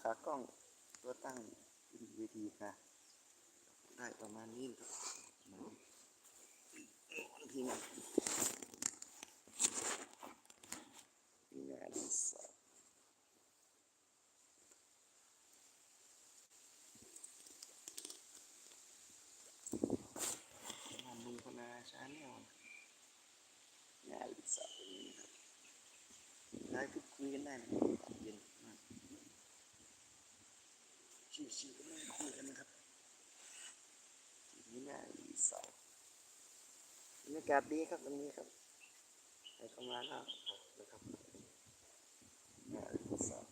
ขากล้องตัวตั้งขึ้นเวทีค่ะ ได้ประมาณนี้ครับประมาณนี้ทีนี้นี่แหละรีสอร์ททำลุงพนาชาแนลงานรีสอร์ทตรงนี้นะครับได้พูดคุยกันได้นะครับอากาศเย็นมาก ชิวๆก็นั่คุยกันนะครับทีนี้น่ารีสอร์ทบรรยากาศดีครับตรงนี้ครับใครเข้ามาแล้วนะครับน่ารีสอร์ท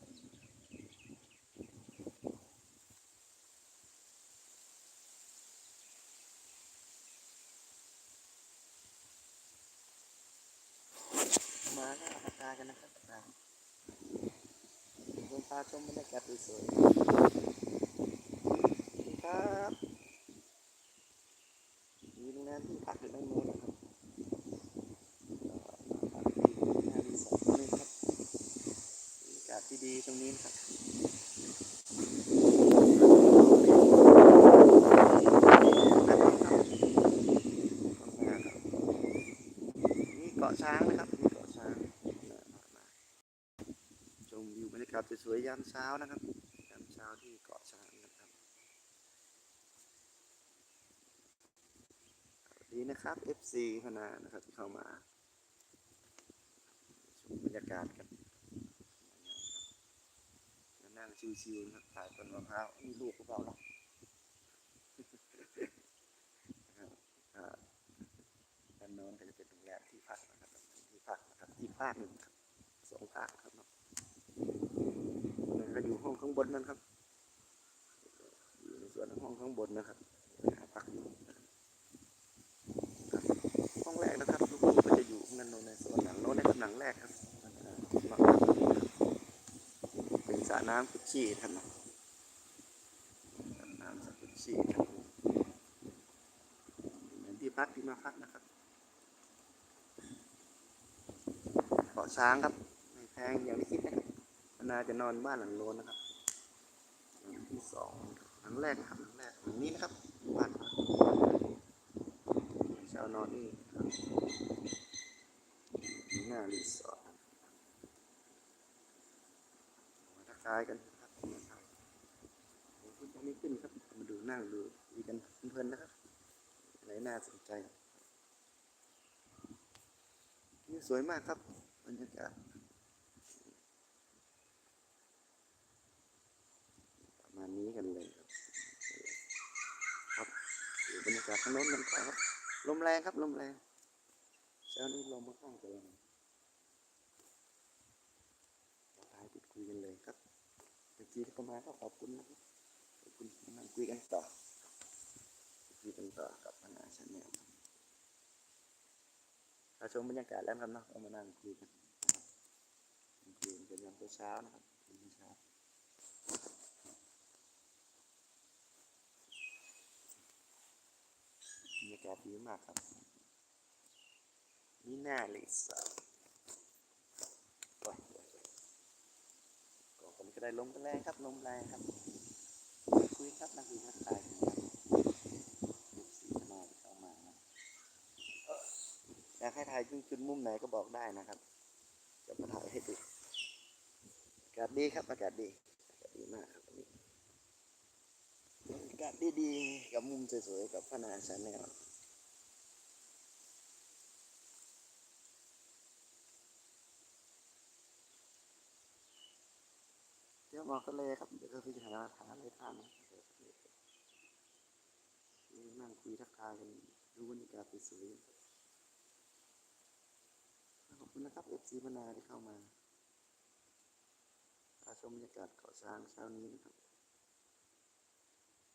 มาแล้วทักากันนะครับทักทายผมพาชมบรรยากาศสวยๆ ครับมีโรงแรมที่พักอยู่ตรงโน้นนะครับก็พักที่หน้ารีสอร์ทตรงนี้ครับบรรยากาศที่ ดีตรงนี้นะครับนี่เกาะช้างนะครับนี่เกาะช้างชมวิวบรรยากาศสวยๆยามเช้านะครับยามเช้าที่เกาะช้างนะครับสวัสดีนะครับ FC พนานะครับที่เข้ามาชมบรรยากาศกัน ชิวๆนะครับถ่ายต้นมะพร้าวมีลูกหรือเปล่าล่ะนะครับอ่าด้านโน้นก็จะเป็นโรงแรมที่พักนะครับที่พักนะครับที่ภาคหนึ่งครับสองภาคครับเนาะแล้วก็อยู่ห้องข้างบนนั่นครับอยู่ในส่วนห้องข้างบนนะครับหาพักอยู่ ห้องแรกนะครับทุกคนก็จะอยู่ข้างนั้นโน้นในส่วนหลังโน้นในกำลังแรกครับมาพักตรงนี้ครับเป็ น้ำกุชี่ท่านนะสระน้ำกุชชี่ครับเหมือนที่พักที่มาพักนะครับเกาะช้างครับไม่แพงอย่างที่คิดนะครับนาจะนอนบ้านหลังโน้นนะครับหลังที่สองหลังแรกครับหลังแรกหลังนี้นะครับบ้านชาวนอนนี่หน้ารีสอร์ท มาทักทายกันครับผมก็ยังไม่ขึ้นครับ มาดูนั่งดูคุยกันเพลินนะครับไรน่าสนใจนี่สวยมากครับบรรยากาศประมาณนี้กันเลยครับครับดูบรรยากาศข้างโน้นกันครับ ลมแรงครับลมแรงเช้านี้ลมค่อนข้างจะแรงเราทายพูดคุยกันเลยครับ เมื่อกี้ที่เข้ามาก็ขอบคุณนะครับขอบคุณที่มาคุยกันต่อคุยกันต่อกับพนาชาแนลครับถ้าชมบรรยากาศแล้วครับเนาะเรามานั่งคุยกันคุยกันเป็นยามเช้านะครับคุยกันเช้าบรรยากาศดีมากครับนี่หน้าเลยสัสโอ้ยโอ้ยโอ้ย ก็ได้ลมกันแรงครับลมแรงครับคุยครับนั่งคุยทักทายกันครับลูกสีนอนเข้ามานะอยากให้ถ่ายจุดจุดมุมไหนก็บอกได้นะครับจะมาถ่ายให้ดูอากาศดีครับอากาศดีอากาศดีมากครับวันนี้อากาศดีๆกับมุมสวยๆกับพนาชาแนล เที่ยว มองทะเลครับ เดี๋ยวก็พิจารณาหาอะไรทานนะนั่งคุยทักทายกันดูบรรยากาศสวยขอบคุณนะครับเอฟซีพนาที่เข้ามาพาชมบรรยากาศเกาะช้างเช้านี้นะครับ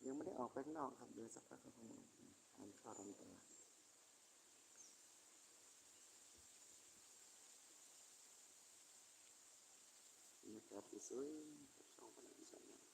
ยังไม่ได้ออกไปข้างนอกครับเดินสักพักก็คงทานข้าวทำตลาบรรยากาศสวย ๆกับ